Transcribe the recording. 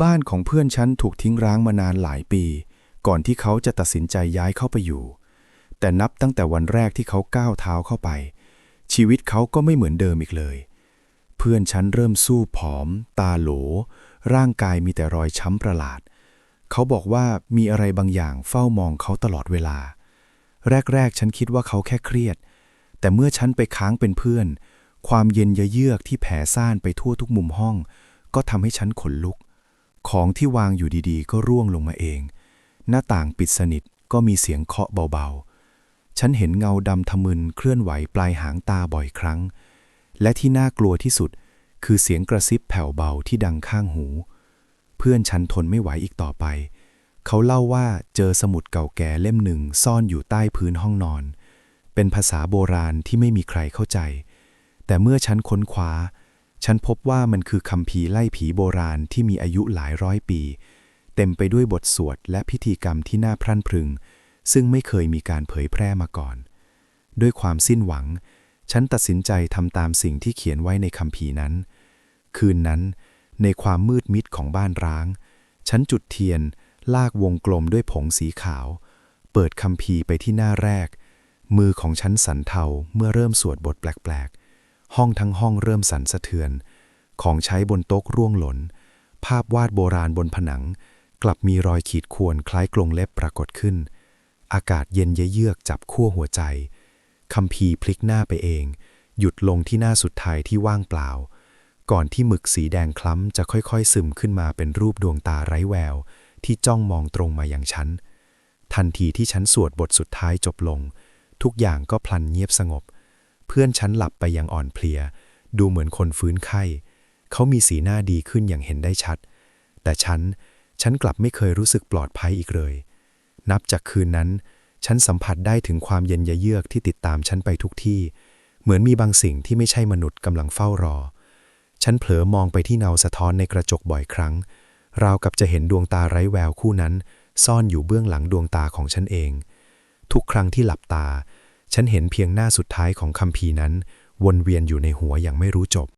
บ้านของเพื่อนฉันถูกทิ้งร้างมานานหลายปี ก่อนที่เขาจะตัดสินใจย้ายเข้าไปอยู่ แต่นับตั้งแต่วันแรกที่เขาก้าวเท้าเข้าไป ชีวิตเขาก็ไม่เหมือนเดิมอีกเลย เพื่อนฉันเริ่มสู้ผอม ตาโหล ร่างกายมีแต่รอยช้ำประหลาด เขาบอกว่ามีอะไรบางอย่างเฝ้ามองเขาตลอดเวลา แรกๆ ฉันคิดว่าเขาแค่เครียด แต่เมื่อฉันไปค้างเป็นเพื่อน ความเย็นเยือกที่แผ่ซ่านไปทั่วทุกมุมห้อง ก็ทำให้ฉันขนลุก ของที่วางอยู่ดีๆ ก็ร่วงลงมาเอง หน้าต่างปิดสนิทก็มีเสียงเคาะเบาๆ ฉันเห็นเงาดำทะมึนเคลื่อนไหวปลายหางตาบ่อยครั้ง และที่น่ากลัวที่สุด คือเสียงกระซิบแผ่วเบาที่ดังข้างหู เพื่อนฉันทนไม่ไหวอีกต่อไป เขาเล่าว่าเจอสมุดเก่าแก่เล่มหนึ่งซ่อนอยู่ใต้พื้นห้องนอน เป็นภาษาโบราณที่ไม่มีใครเข้าใจ แต่เมื่อฉันค้นคว้า ฉันพบว่ามันคือคำพีไล่ผีโบราณที่มีอายุหลายร้อยปี เต็มไปด้วยบทสวดและพิธีกรรมที่น่าพรั่นพรึง ซึ่งไม่เคยมีการเผยแพร่มาก่อน ด้วยความสิ้นหวัง ฉันตัดสินใจทำตามสิ่งที่เขียนไว้ในคำพีนั้น คืนนั้น ในความมืดมิดของบ้านร้าง ฉันจุดเทียน ลากวงกลมด้วยผงสีขาว เปิดคำพีไปที่หน้าแรก มือของฉันสั่นเทาเมื่อเริ่มสวดบทแปลกๆ ห้องทั้งห้องเริ่มสั่นสะเทือน ของใช้บนโต๊ะร่วงหล่น ภาพวาดโบราณบนผนัง กลับมีรอยขีดข่วนคล้ายกรงเล็บปรากฏขึ้น อากาศเย็นเยือกจับขั้วหัวใจคำพีพลิกหน้าไปเอง หยุดลงที่หน้าสุดท้ายที่ว่างเปล่า ก่อนที่หมึกสีแดงคล้ำจะค่อยๆ ซึมขึ้นมาเป็นรูปดวงตาไร้แวว ที่จ้องมองตรงมาอย่างฉัน ทันทีที่ฉันสวดบทสุดท้ายจบลง ทุกอย่างก็พลันเงียบสงบ พื่อนฉันหลับไปอย่างอ่อนเพลีย ดูเหมือนคนฟื้นไข้ เขามีสีหน้าดีขึ้นอย่างเห็นได้ชัด แต่ฉัน ฉันกลับไม่เคยรู้สึกปลอดภัยอีกเลย นับจากคืนนั้น ฉันสัมผัสได้ถึงความเย็นยะเยือกที่ติดตามฉันไปทุกที่ เหมือนมีบางสิ่งที่ไม่ใช่มนุษย์กำลังเฝ้ารอ ฉันเผลอมองไปที่เงาสะท้อนในกระจกบ่อยครั้ง ราวกับจะเห็นดวงตาไร้แววคู่นั้น ซ่อนอยู่เบื้องหลังดวงตาของฉันเอง ทุกครั้งที่หลับตา ฉันเห็นเพียงหน้าสุดท้ายของคำพีร์นั้น วนเวียนอยู่ในหัวอย่างไม่รู้จบ